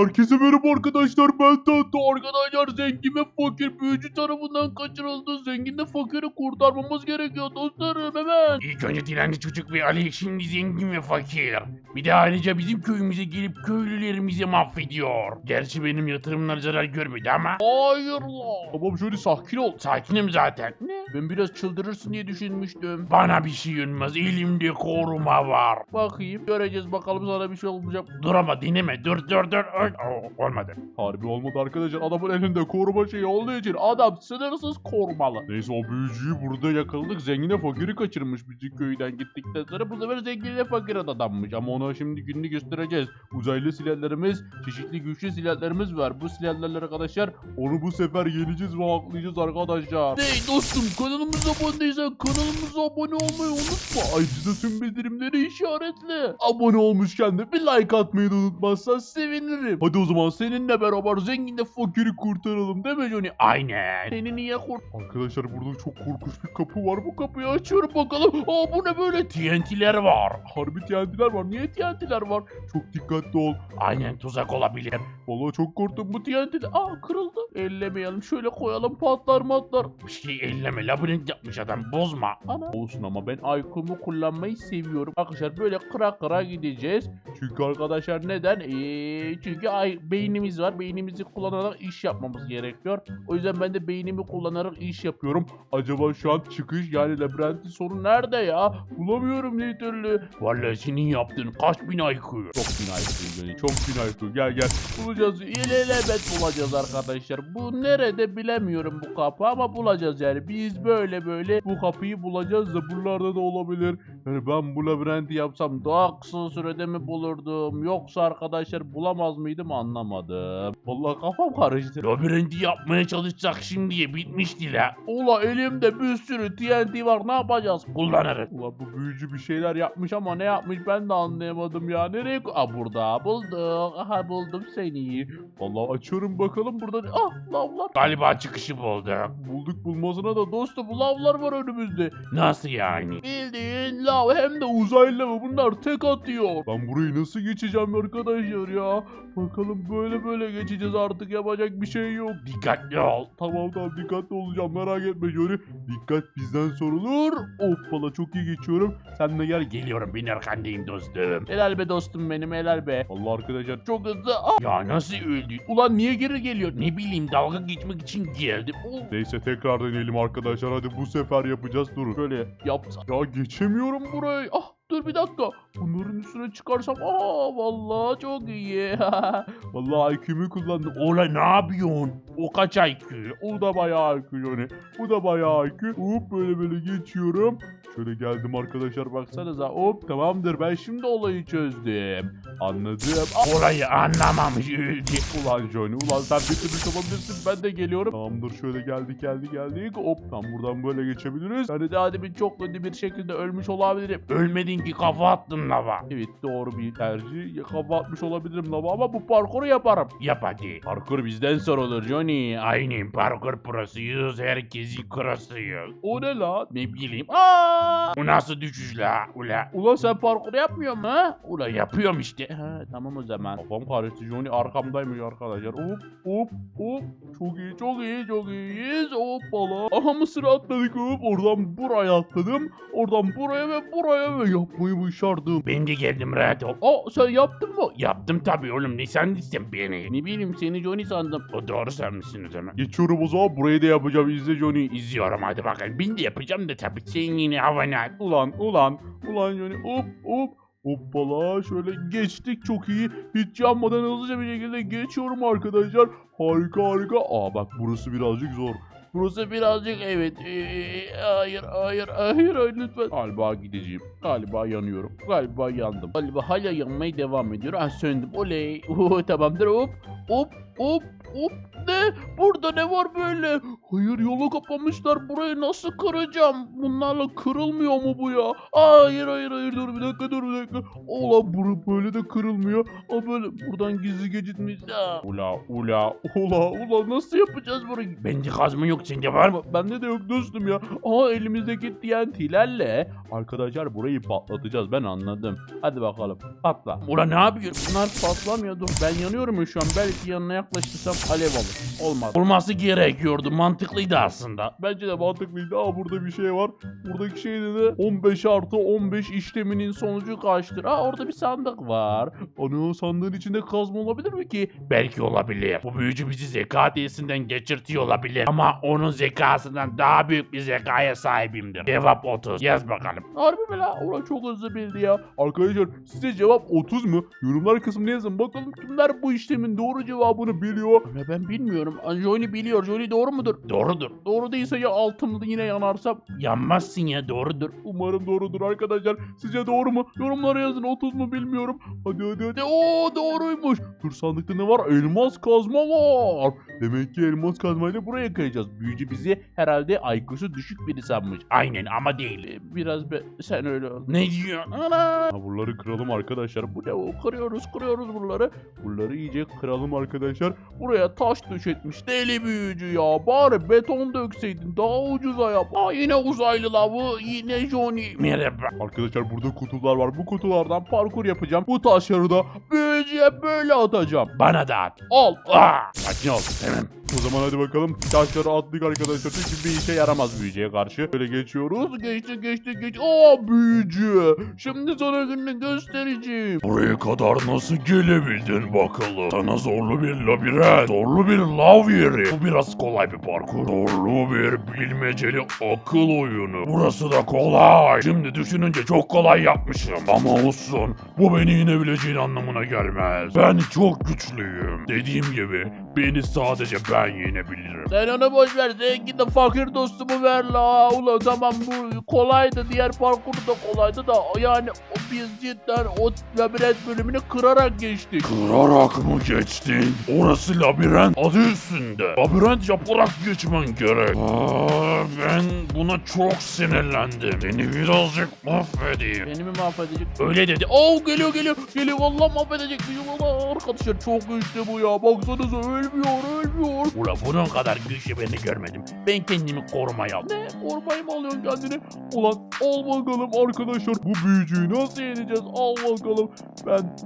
Herkese merhaba arkadaşlar ben Tato. Arkadaşlar zengin ve fakir büyücü tarafından kaçırıldı. Zengin ve fakiri kurtarmamız gerekiyor dostlarım hemen. İlk önce dilenci çocuk ve Ali şimdi zengin ve fakir. Bir de ayrıca bizim köyümüze gelip köylülerimizi mahvediyor. Gerçi benim yatırımlar zarar görmedi ama Hayır la. Tamam şöyle sakin ol. sakinim zaten. Ne? Ben biraz çıldırırsın diye düşünmüştüm. Bana bir şey olmaz elimde koruma var. Bakayım göreceğiz bakalım sana bir şey olmayacak. Dur ama dinleme dur dur dur. Oo, olmadı. Harbi olmadı arkadaşlar. Adamın elinde koruma şeyi olduğu için adam sınırsız korumalı. Neyse o büyücüyü burada yakaladık. Zengine fakiri kaçırmış bizim köyden gittikten sonra. Bu sefer zenginle fakir adammış. Ama ona şimdi gününü göstereceğiz. Uzaylı silahlarımız, çeşitli güçlü silahlarımız var. Bu silahlarla arkadaşlar onu bu sefer yeneceğiz ve haklayacağız arkadaşlar. Hey dostum kanalımıza abone değilsen kanalımıza abone olmayı unutma. Ayrıca tüm bildirimleri işaretle. Abone olmuşken de bir like atmayı da unutmazsan sevinirim. Hadi o zaman seninle beraber zenginle fakiri kurtaralım değil mi Johnny? Aynen. Seni niye kurt... Arkadaşlar burada çok korkunç bir kapı var. Bu kapıyı açıyorum bakalım. Aa bu ne böyle? TNT'ler var. Harbi TNT'ler var. Niye TNT'ler var? Çok dikkatli ol. Aynen tuzak olabilir. Vallahi çok korktum bu TNT'de. Aa kırıldı. Ellemeyelim. Şöyle koyalım patlar matlar. Bir şey elleme labirent yapmış adam bozma. Ana. Olsun ama ben IQ'mu kullanmayı seviyorum. Arkadaşlar böyle kıra kıra gideceğiz. Çünkü arkadaşlar neden? Ee, çünkü ay, beynimiz var. Beynimizi kullanarak iş yapmamız gerekiyor. O yüzden ben de beynimi kullanarak iş yapıyorum. Acaba şu an çıkış yani labirentin sonu nerede ya? Bulamıyorum bir türlü. Vallahi senin yaptığın kaç bin IQ. Çok bin IQ yani çok bin IQ. Gel gel. Bulacağız. İlelebet bulacağız arkadaşlar. Bu nerede bilemiyorum bu kapı ama bulacağız yani. Biz böyle böyle bu kapıyı bulacağız da buralarda da olabilir. Yani ben bu labirenti yapsam daha kısa sürede mi bulurdum? Yoksa arkadaşlar bulamaz mıydım anlamadım. Vallahi kafam karıştı. Labirenti yapmaya çalışsak şimdiye bitmişti la. Ula elimde bir sürü TNT var ne yapacağız? Kullanırız. Ulan bu büyücü bir şeyler yapmış ama ne yapmış ben de anlayamadım ya. Nereye Aa burada bulduk. Aha buldum seni. Vallahi açıyorum bakalım burada. Ah lavlar. Galiba çıkışı bulduk. Bulduk bulmasına da dostum lavlar var önümüzde. Nasıl yani? Bildiğin lav hem de uzaylı mı bunlar tek atıyor. Ben burayı nasıl geçeceğim arkadaşlar ya. Bakalım böyle böyle geçeceğiz artık yapacak bir şey yok. Dikkatli ol. Tamam tamam dikkatli olacağım merak etme Johnny. Dikkat bizden sorulur. Hoppala çok iyi geçiyorum. Sen de gel gel. Geliyorum ben arkandayım dostum. Helal be dostum benim helal be. Allah arkadaşlar çok hızlı. Ah! Ya nasıl öldün? Ulan niye geri geliyor? Ne bileyim dalga geçmek için geldim. Oh. Neyse tekrar deneyelim arkadaşlar hadi bu sefer yapacağız durun. Şöyle yapsa. Ya geçemiyorum burayı. Ah dur bir dakika. Bunların üstüne çıkarsam aa vallahi çok iyi. vallahi IQ'mu kullandım. Ola ne yapıyorsun? O kaç IQ? O da bayağı IQ yani. Bu da bayağı IQ. Hop böyle böyle geçiyorum. Şöyle geldim arkadaşlar baksanıza. Hop tamamdır ben şimdi olayı çözdüm. Anladım. Olayı anlamamış. Ulan Johnny ulan sen bitirmiş olabilirsin ben de geliyorum. Tamamdır şöyle geldik geldik geldik. Hop tam buradan böyle geçebiliriz. Yani daha demin çok kötü bir şekilde ölmüş olabilirim. Ölmedin ki kafa attın lava. Evet doğru bir tercih. Ya, Kafa atmış olabilirim lava ama bu parkuru yaparım. Yap hadi. Parkur bizden sorulur Johnny. Aynen parkur prosuyuz. Herkesin krosuyuz. O ne lan? Ne bileyim. Aa! Bu nasıl düşüş la? Ula. Ulan sen parkur yapmıyor mu? ha? Ula yapıyorum işte. He tamam o zaman. Kafam karıştı Johnny arkamdaymış arkadaşlar. Hop hop hop. Çok iyi çok iyi çok iyiyiz. Hoppala. Aha mısır atladık hop. Oradan buraya atladım. Oradan buraya ve buraya ve yapmayı başardım. Ben de geldim rahat ol. Aa sen yaptın mı? Yaptım tabii oğlum. Ne sandın beni? Ne bileyim seni Johnny sandım. O doğru sanmışsın o zaman. Geçiyorum o zaman burayı da yapacağım izle Johnny. İzliyorum hadi bakalım. Ben de yapacağım da tabii sen yine havana. Ulan ulan ulan Johnny hop hop. Hoppala şöyle geçtik çok iyi. Hiç yanmadan hızlıca bir şekilde geçiyorum arkadaşlar. Harika harika. Aa bak burası birazcık zor. Burası birazcık evet. Ee, hayır hayır hayır hayır lütfen. Galiba gideceğim. Galiba yanıyorum. Galiba yandım. Galiba hala yanmaya devam ediyor. Ah söndüm. Oley. Oo, tamamdır hop. Hop hop Hop ne? Burada ne var böyle? Hayır yolu kapamışlar. Burayı nasıl kıracağım? Bunlarla kırılmıyor mu bu ya? Hayır hayır hayır dur bir dakika dur bir dakika. Ola bura böyle de kırılmıyor. Aa böyle buradan gizli geçitmiş. Ya. Ula ula ula ula nasıl yapacağız burayı? Bende kazma yok sende var mı? Bende de yok dostum ya. Aa elimizdeki TNT'lerle arkadaşlar burayı patlatacağız ben anladım. Hadi bakalım patla. Ulan ne yapıyorsun? Bunlar patlamıyor dur ben yanıyorum ya şu an belki yanına yaklaştırsam alev alır. Olmaz. Olması gerekiyordu. Mantıklıydı aslında. Bence de mantıklıydı. Aa burada bir şey var. Buradaki şey de 15 artı 15 işleminin sonucu kaçtır? Aa orada bir sandık var. Ana sandığın içinde kazma olabilir mi ki? Belki olabilir. Bu büyücü bizi zeka testinden geçirtiyor olabilir. Ama onun zekasından daha büyük bir zekaya sahibimdir. Cevap 30. Yaz bakalım. Harbi mi la? Ulan çok hızlı bildi ya. Arkadaşlar size cevap 30 mu? Yorumlar kısmına yazın. Bakalım kimler bu işlemin doğru cevabını biliyor. Ama ben bilmiyorum. Johnny biliyor. Johnny doğru mudur? Doğrudur. Doğru değilse ya altımda yine yanarsam. Yanmazsın ya doğrudur. Umarım doğrudur arkadaşlar. Sizce doğru mu? Yorumlara yazın. 30 mu bilmiyorum. Hadi hadi hadi. Oo doğruymuş. Dur sandıkta ne var? Elmas kazma var. Demek ki elmas kazmayla buraya kayacağız. Büyücü bizi herhalde IQ'su düşük biri sanmış. Aynen ama değil. Ee, Biraz be sen öyle ol. Ne diyorsun? Ana! Ha, buraları kıralım arkadaşlar. Bu ne? Kırıyoruz kırıyoruz buraları. Buraları iyice kıralım arkadaşlar. Buraya taş döşetmiş deli büyücü ya. Bari beton dökseydin daha ucuza yap. Aa yine uzaylı lavı yine Johnny. Merhaba. Arkadaşlar burada kutular var. Bu kutulardan parkur yapacağım. Bu taşları da büyücüye böyle atacağım. Bana da at. Al. Aa, sakin ol. Tamam. O zaman hadi bakalım. Taşları attık arkadaşlar. Çünkü bir işe yaramaz büyücüye karşı. Böyle geçiyoruz. Geçti geçti geçti. Aa büyücü. Şimdi sana gününü göstereceğim. Buraya kadar nasıl gelebildin bakalım? Sana zorlu bir labirent, zorlu bir lav yeri. Bu biraz kolay bir parkur. Zorlu bir bilmeceli akıl oyunu. Burası da kolay. Şimdi düşününce çok kolay yapmışım. Ama olsun. Bu beni yenebileceğin anlamına gelmez. Ben çok güçlüyüm. Dediğim gibi beni sadece ben yenebilirim. Sen onu boş ver. Zengin de fakir dostumu ver la. Ulan tamam bu kolaydı. Diğer parkur da kolaydı da. Yani o biz cidden o labirent bölümünü kırarak geçtik. Kırarak mı geçtin? Orası labirent adı üstünde. Labirent yaparak geçmen gerek. Aa, ben buna çok sinirlendim. Seni birazcık mahvedeyim. Beni mi mahvedecek? Öyle dedi. Oo geliyor geliyor. Geliyor vallahi mahvedecek bizi. Valla arkadaşlar çok güçlü bu ya. Baksanıza ölmüyor ölmüyor. Ula bunun kadar güçlü beni görmedim. Ben kendimi korumaya aldım. Ne? Ormayı mı alıyorsun kendini? Ulan al bakalım arkadaşlar. Bu büyücüyü nasıl yeneceğiz? Al bakalım. Ben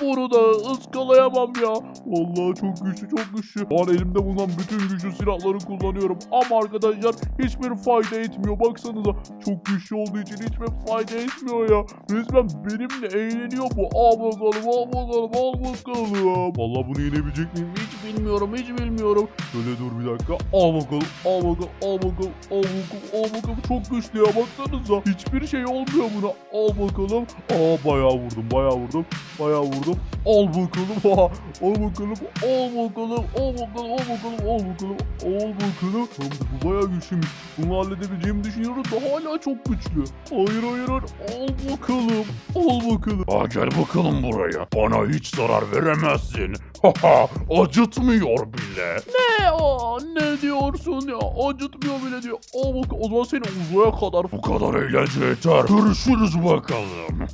bunu da ıskalayamam ya. Vallahi çok güçlü çok güçlü. An elimde bulunan bütün güçlü silahları kullanıyorum. Ama arkadaşlar hiçbir fayda etmiyor. Baksanıza çok güçlü olduğu için hiçbir fayda etmiyor ya. Resmen benimle eğleniyor bu. Al bakalım al bakalım al bakalım. Vallahi bunu yenebilecek miyim? Hiç bilmiyorum hiç bilmiyorum. Şöyle dur bir dakika. Al bakalım al bakalım al bakalım al bakalım al bakalım. Çok güçlü ya baksanıza. Hiçbir şey olmuyor buna. Al bakalım. Aa bayağı vurdum bayağı vurdum. Bayağı vurdum. Al bakalım. Al bakalım. Al bakalım. Al bakalım. Al bakalım. Al bakalım. Al bakalım. Bu bayağı güçlüymüş. Bunu halledebileceğimi düşünüyorum da hala çok güçlü. Hayır hayır hayır. Al bakalım. Al bakalım. Aa, gel bakalım buraya. Bana hiç zarar veremezsin. Haha acıtmıyor bile. Ne o? Ne diyorsun ya? Acıtmıyor bile diyor. Al bakalım. O zaman seni uzaya kadar. Bu kadar eğlence yeter. Görüşürüz bakalım.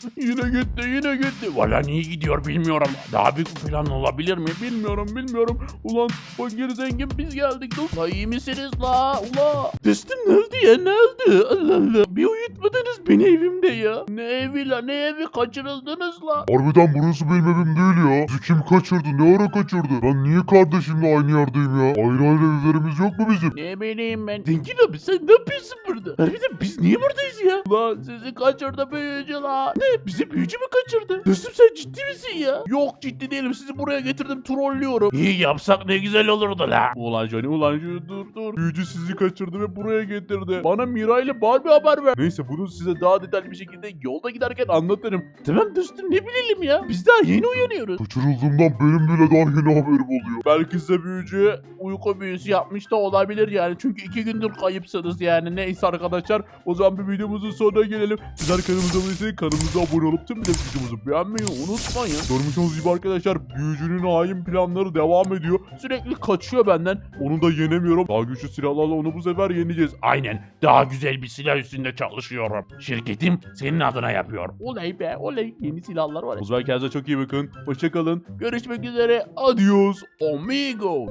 Yine gitti yine gitti. Valla niye gidiyor bilmiyorum. Daha büyük bir plan olabilir mi? Bilmiyorum bilmiyorum. Ulan fakir zengin biz geldik. Dur. La iyi misiniz la? Ula. Testim nerede ya nerede? Allah Allah. Bir uyutmadınız beni evimde ya. Ne evi la ne evi kaçırıldınız la. Harbiden burası benim evim değil ya. Bizi kim kaçırdı? Ne ara kaçırdı? Ben niye kardeşimle aynı yerdeyim ya? Ayrı ayrı evlerimiz yok mu bizim? Ne bileyim ben. Zengin abi sen ne yapıyorsun burada? Harbiden biz niye buradayız ya? Lan sizi kaçırdı büyücü la. Ne bizi büyücü mü kaçırdı? Dostum sen ciddi misin ya? Yok ciddi değilim sizi buraya getirdim trollüyorum. İyi yapsak ne güzel olurdu la. Ulan Johnny ulan şu dur dur. Büyücü sizi kaçırdı ve buraya getirdi. Bana Mira ile Barbie haber ver. Neyse bunu size daha detaylı bir şekilde yolda giderken anlatırım. Tamam dostum ne bilelim ya. Biz daha yeni uyanıyoruz. Kaçırıldığımdan benim bile daha yeni haberim oluyor. Belki size büyücü uyku büyüsü yapmış da olabilir yani. Çünkü iki gündür kayıpsınız yani. Neyse arkadaşlar o zaman bir videomuzun sonuna gelelim. Sizler kanalımıza abone değilseniz kanalımıza abone olup tüm videomuzu beğenmeyi unutmayın. Görmüş olduğunuz gibi arkadaşlar büyücünün hain planları devam ediyor. Sürekli kaçıyor benden. Onu da yenemiyorum. Daha güçlü silahlarla onu bu sefer yeneceğiz. Aynen. Daha güzel bir silah üstünde çalışıyorum. Şirketim senin adına yapıyor. Oley be oley. Yeni silahlar var. O zaman çok iyi bakın. Hoşçakalın. Görüşmek üzere. Adios. Amigo.